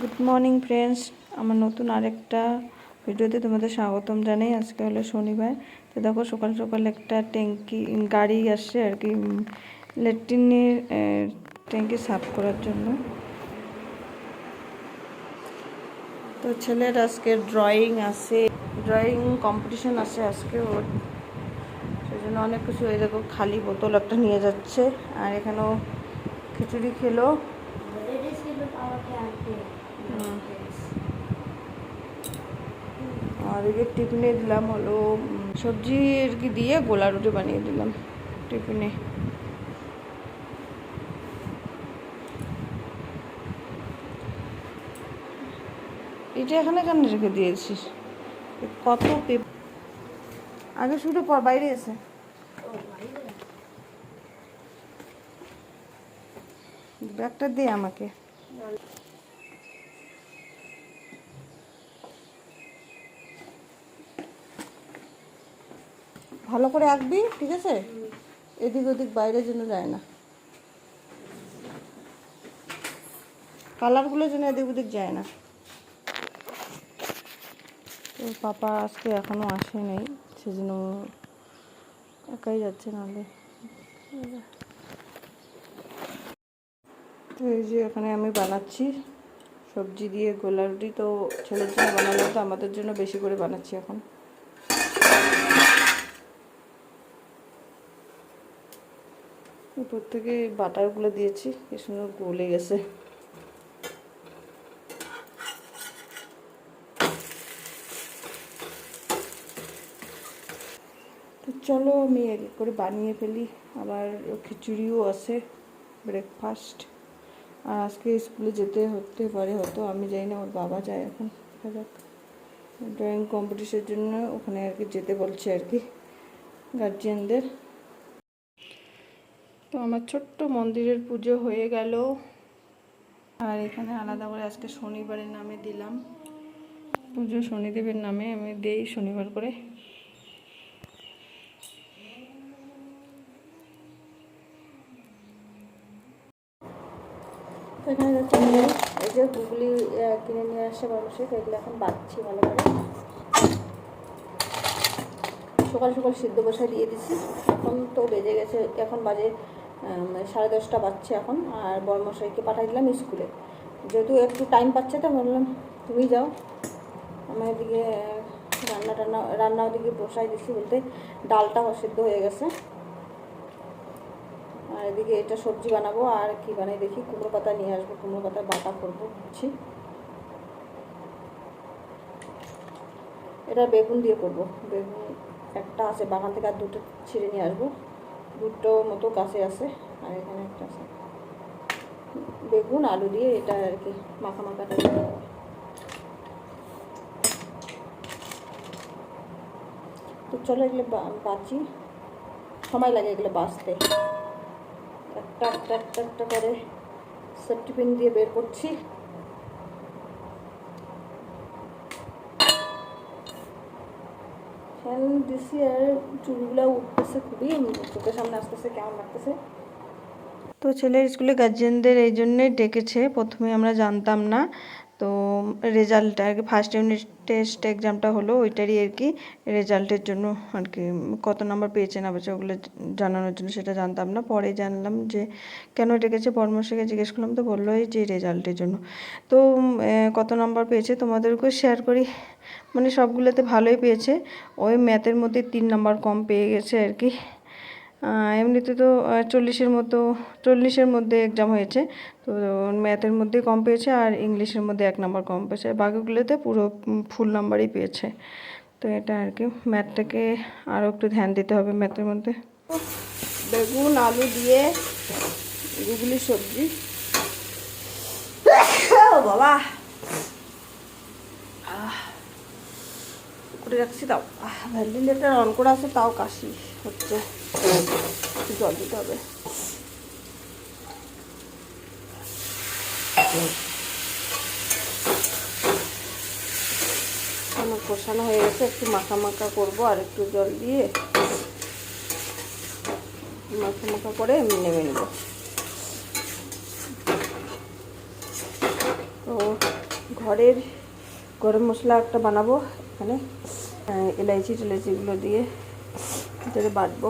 Good morning friends আমার নতুন আরেকটা ভিডিওতে তোমাদের স্বাগতম জানাই। আজকে হলো শনিবার। তো দেখো, সকাল সকাল একটা ট্যাঙ্কি, গাড়ি আসছে আর কি ল্যাট্রিনের ট্যাঙ্কি সাফ করার জন্য। তো ছেলের আজকে ড্রয়িং আছে। ড্রয়িং কম্পিটিশন আছে আজকে ওর। সেই জন্য অনেক কিছু এই দেখো, খালি বোতল একটা নিয়ে যাচ্ছে। আর এখানেও খিচুড়ি খেলো। এদিকে টিফিনে দিলাম হলো সবজি আর কি দিয়ে গোলা রুটি বানিয়ে দিলাম টিফিনে। এটা এখানে কেন রেখে দিয়েছিস? কত আগে শুধু পর, বাইরে এসে। ব্যাগটা দে আমাকে। ভালো করে আঁকবি, ঠিক আছে? এদিক ওদিক বাইরে যেন যায় না। কালারগুলো যেন এদিক ওদিক যায় না। তো পাপা আজকে এখনও আসে নাই, সেজন্য একাই যাচ্ছে নাহলে। তো এই যে এখানে আমি বানাচ্ছি সবজি দিয়ে গোলা রুটি তো ছেলের জন্য বানালাম তো আমাদের জন্য বেশি করে বানাচ্ছি এখন। উপর থেকে বাটারগুলো দিয়েছি, কি সুন্দর গলে গেছে। তো চলো আমি এক এক করে বানিয়ে ফেলি। আবার খিচুড়িও আছে ব্রেকফাস্ট আর আজকে স্কুলে যেতে হতে পারে, হয়তো আমি যাই না ওর বাবা যায় এখন। দেখা যাক। ড্রয়িং কম্পিটিশনের জন্য ওখানে আর কি যেতে বলছে আর কি গার্জিয়ানদের তো আমার ছোট্ট মন্দিরের পুজো হয়ে গেল। আর এখানে আলাদা করে আজকে শনিবারের নামে দিলাম। পুজো শনিদেবের নামে আমি দেই শনিবার করে। এই যে আহ, কিনে নিয়ে আসছে মানুষের এগুলো এখন বাচ্ছি ভালো করে। সকাল সকাল সিদ্ধ বসায় দিয়ে দিছি এখন তো বেজে গেছে এখন বাজে সাড়ে দশটা বাজছে এখন, আর বর্মশাইকে পাঠাই দিলাম স্কুলে। যেহেতু একটু টাইম পাচ্ছে তো বললাম, তুমি যাও। আমার এদিকে রান্না টান্না, রান্না ওদিকে বসাই দিচ্ছি বলতে ডালটা সিদ্ধ হয়ে গেছে। আর এদিকে এটা সবজি বানাবো, আর কি বানাই দেখি, কুমড়ো পাতা নিয়ে আসব, কুমড়ো পাতা বাটা করব ভাবছি এটা বেগুন দিয়ে করব। বেগুন একটা আছে, বাগান থেকে আর দুটো ছিঁড়ে নিয়ে আসব। দুটো মতো গাছে আছে, আর এখানে একটা আছে। বেগুন, আলু দিয়ে এটা আর কি মাখা মাখাটা তো চলো এগুলো বাঁচি। সময় লাগে এগুলো বাঁচতে। একটা একটা একটা একটা করে সেফটি পিন দিয়ে বের করছি। দিছি আর চুলগুলো উঠতেছে খুবই চোখের সামনে আসতেছে, কেমন লাগতেছে? তো ছেলের স্কুলে গার্জেনদের এই জন্যেই ডেকেছে, প্রথমে আমরা জানতাম না। তো রেজাল্ট আর কি ফার্স্ট ইউনিট টেস্ট এক্সামটা হলো, ওইটারই আর কি রেজাল্টের জন্য আর কি, কত নাম্বার পেয়েছে না পেয়েছে ওগুলো জানানোর জন্য সেটা জানতাম না। পরে জানলাম যে, কেন ডেকেছে পরামর্শকে জিজ্ঞেস করলাম, তো বলল এই যে রেজাল্টের জন্য। তো কত নাম্বার পেয়েছে তোমাদেরকেও শেয়ার করি। মানে সবগুলোতে ভালোই পেয়েছে। ওই ম্যাথের মধ্যে তিন নাম্বার কম পেয়ে গেছে আর কি। এমনিতে তো চল্লিশের মতো, চল্লিশের মধ্যে এক্সাম হয়েছে। তো ম্যাথের মধ্যে কম পেয়েছে আর ইংলিশের মধ্যে এক নম্বর কম পেয়েছে। বাকিগুলোতে পুরো ফুল নাম্বারই পেয়েছে। তো এটা আর কি ম্যাথটাকে আরও একটু ধ্যান দিতে হবে ম্যাথের মধ্যে। বেগুন, আলু দিয়ে গুগলি সবজি। বাবা! করে রাখছি তাও ভ্যান্টিলেটার অন করা আছে, তাও কাশি। হচ্ছে। জল দিতে হবে। আমার কষানো হয়ে গেছে, একটু মাখা মাখা করব আর একটু জল দিয়ে মাখা মাখা করে আমি নেমে নেব। তো ঘরের গরম মশলা একটা বানাবো এখানে এলাইচি টেলাইচিগুলো দিয়ে। এটাতে বাটবো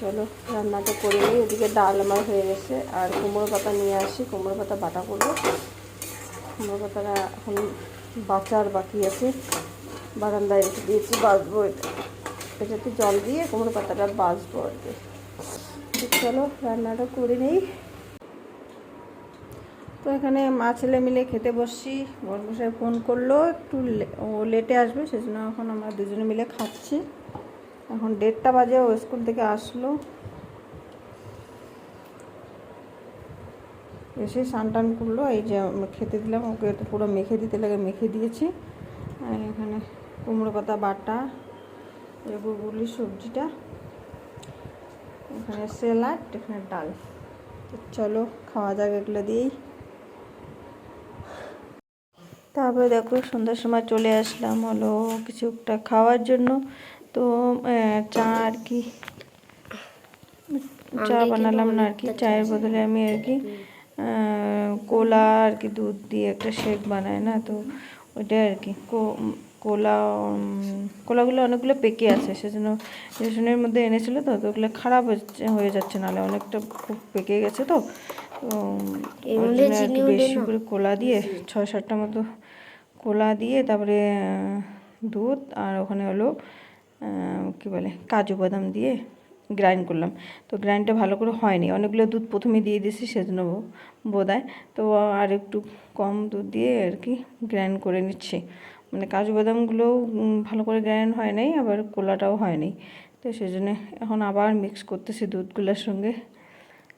চলো, রান্নাটা করে নিই। এদিকে ডাল আমার হয়ে গেছে। আর কুমড়ো পাতা নিয়ে আসি। কুমড়ো পাতা বাটা করব। কুমড়ো পাতাটা এখন বাঁচার বাকি আছে। বারান্দায় রেখে দিয়েছি বাঁচবো এটা এটাতে জল দিয়ে কুমড়ো পাতাটা বাঁচবো আর কি। চলো, রান্নাটা করে নিই। তো এখানে মা ছেলে মিলে খেতে বসছি। বরমশাই ফোন করল, একটু ও লেটে আসবে, সেজন্য এখন আমরা দুজনে মিলে খাচ্ছি। এখন দেড়টা বাজে, ও স্কুল থেকে আসলো। এসে স্নান টান করল, এই যে খেতে দিলাম, ওকে তো পুরো মেখে দিতে লাগে, মেখে দিয়েছি। আর এখানে কুমড়ো পাতা, বাটা এগুলি সবজিটা। এখানে স্যালাড, এখানে ডাল। চলো, খাওয়া যাক এগুলো দিয়েই। তারপরে দেখো, সন্ধ্যার সময় চলে আসলাম হলো কিছুটা খাওয়ার জন্য। তো চা আর কি। চা বানালাম না আর কি চায়ের বদলে আমি আর কি কোলা আর কি দুধ দিয়ে একটা শেক বানায় না তো ওইটা আর কি। কোলা কোলাগুলো অনেকগুলো পেকে আছে সেজন্য রেশনের মধ্যে এনেছিল তো তো ওগুলো খারাপ হচ্ছে হয়ে যাচ্ছে নাহলে অনেকটা খুব পেকে গেছে তো। তো আর কি বেশি করে কোলা দিয়ে ছয় সাতটা মতো কোলা দিয়ে তারপরে দুধ আর ওখানে হলো কী বলে, কাজু বাদাম দিয়ে গ্রাইন্ড করলাম। তো গ্রাইন্ডটা ভালো করে হয়নি। অনেকগুলো দুধ প্রথমে দিয়ে দিয়েছি, সেজন্য বোধ হয় তো আর একটু কম দুধ দিয়ে আর কি গ্রাইন্ড করে নিচ্ছি। মানে কাজু বাদামগুলোও ভালো করে গ্রাইন্ড হয় নাই, আবার কোলাটাও হয়নি। তো সেজন্য এখন আবার মিক্স করতেছি দুধগুলোর সঙ্গে।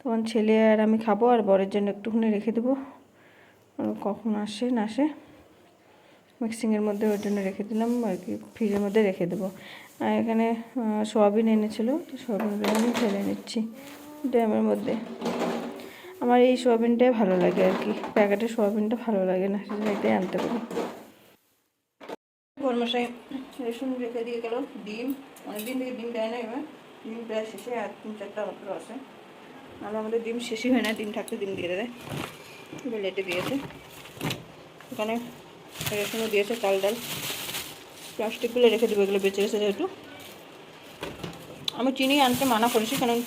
তখন ছেলে আর আমি খাব, আর বরের জন্য একটুখানি রেখে দেবো। কখন আসে, না আসে মিক্সিংয়ের মধ্যে ওর জন্য রেখে দিলাম, আর কি ফ্রিজের মধ্যে রেখে দেবো। আর এখানে সোয়াবিন এনেছিল, তো সোয়াবিনগুলো আমি ফেলে নিচ্ছি ড্রামের মধ্যে। আমার এই সোয়াবিনটাই ভালো লাগে আর কি। প্যাকেটের সোয়াবিনটা ভালো লাগে না এটাই আনতে পারি। বরমশাই রেশন রেখে দিয়ে গেল ডিম। অনেকদিন থেকে ডিম দেয় না এবার। ডিম প্রায় শেষে আর তিন চারটা মাত্র আছে। নাহলে আমাদের ডিম শেষই হয় না, ডিম থাকতে ডিম দিয়ে দেয়। লেটে দিয়েছে। এখানে রেশনও দিয়েছে, চাল ডাল। প্লাস্টিকগুলো রেখে দেবো, এগুলো বেঁচে গেছে যেহেতু। আমি চিনি আনতে মানা করেছি, কারণ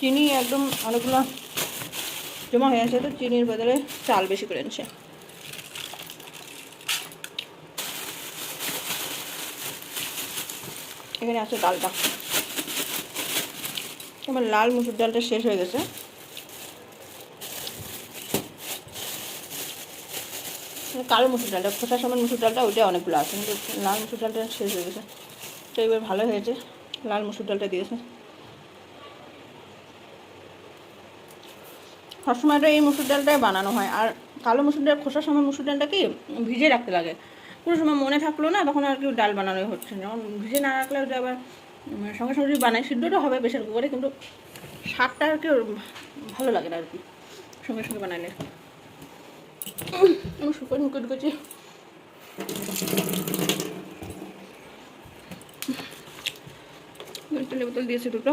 চিনি একদম অনেকগুলো জমা হয়ে আছে, তো চিনির বদলে চাল বেশি করে এনেছে। এখানে আছে ডালটা। আমার লাল মুসুর ডালটা শেষ হয়ে গেছে। কালো মুসুর ডালটা খোসার সময় মুসুর ডালটা ওইটা অনেকগুলো আছে। কিন্তু লাল মুসুর ডালটা শেষ হয়ে গেছে। তো এবার ভালো হয়েছে, লাল মুসুর ডালটা দিয়েছে। সবসময়টা এই মুসুর ডালটাই বানানো হয়। আর কালো মুসুর ডাল খোসার সময় মুসুর ডালটা কি ভিজে রাখতে লাগে। কোনো সময় মনে থাকল না, তখন আর কি ডাল বানানোই হচ্ছে যখন ভিজে না রাখলে ওটা আবার সঙ্গে সঙ্গে যদি বানাই, সিদ্ধটা হবে প্রেশার কুকারে, কিন্তু স্বাদটা আর কি ভালো লাগে না আর কি, সঙ্গে সঙ্গে বানালে। আমি শুকনো মুখে ঢুকেছি তেলে বোতল দিয়েছে দুটো।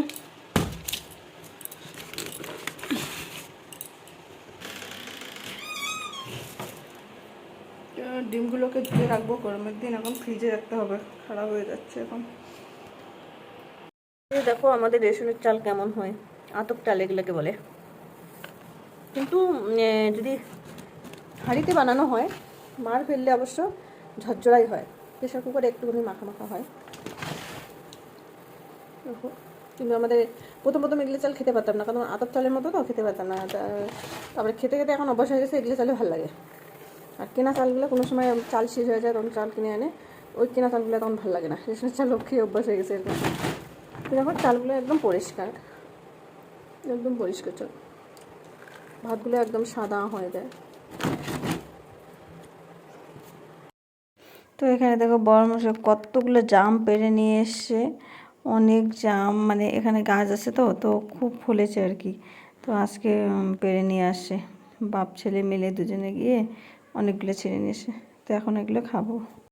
ডিমগুলোকে ধুয়ে রাখব গরমের দিন এখন ফ্রিজে রাখতে হবে খারাপ হয়ে যাচ্ছে এখন। দেখো আমাদের রেশনের চাল কেমন হয়? আতপ চাল এগুলোকে বলে। কিন্তু যদি হাঁড়িতে বানানো হয় মার ফেললে অবশ্য ঝরঝরাই হয়। প্রেশার কুকারে একটুখানি মাখা মাখা হয়। দেখো, কিন্তু আমাদের প্রথম প্রথম এগুলো চাল খেতে পারতাম না কারণ আতপ চালের মতো তো খেতে পারতাম না। তারপরে খেতে খেতে এখন অভ্যাস হয়ে গেছে এগুলো চালে ভালো লাগে। আর কেনা চালগুলো কোনো সময় চাল শেষ হয়ে যায় তখন চাল কিনে আনে ওই কেনা চালগুলো তখন ভালো লাগে না। রেশনের চাল খেয়ে অভ্যাস হয়ে গেছে এরকম। এখন চালগুলো একদম পরিষ্কার একদম পরিষ্কার চাল। ভাতগুলো একদম সাদা হয়ে যায়। তো এখানে দেখো বড় মশাই কতগুলো জাম পেরে নিয়ে এসছে। অনেক জাম মানে এখানে গাছ আছে তো তো খুব ফলেছে আর কি। তো আজকে পেরে নিয়ে আসে বাপ, ছেলে মিলে দুজনে গিয়ে অনেকগুলো ছেড়ে নিয়ে এসে তো এখন এগুলো খাব।